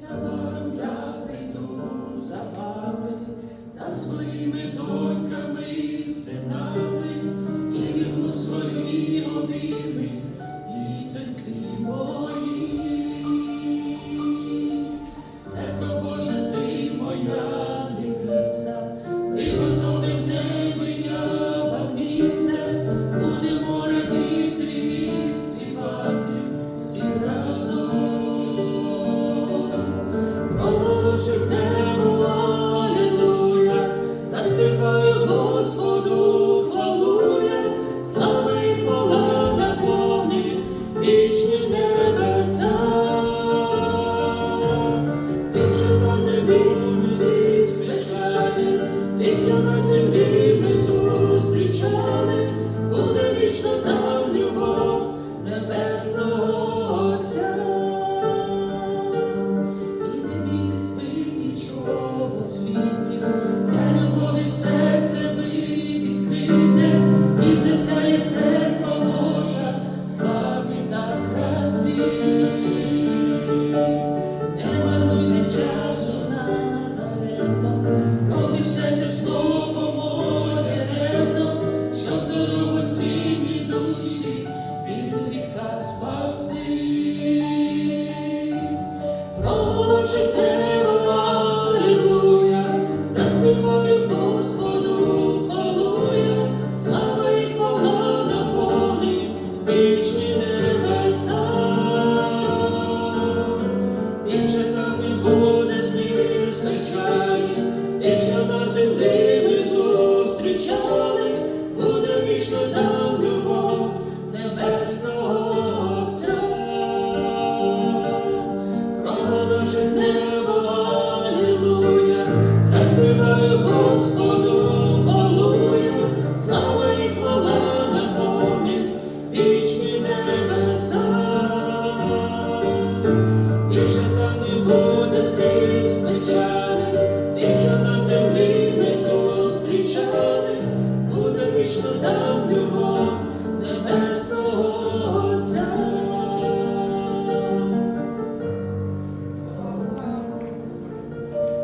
за я прийду, за вами, за своїми доньками, синами, і візьму свої обіди. should що на dá-me o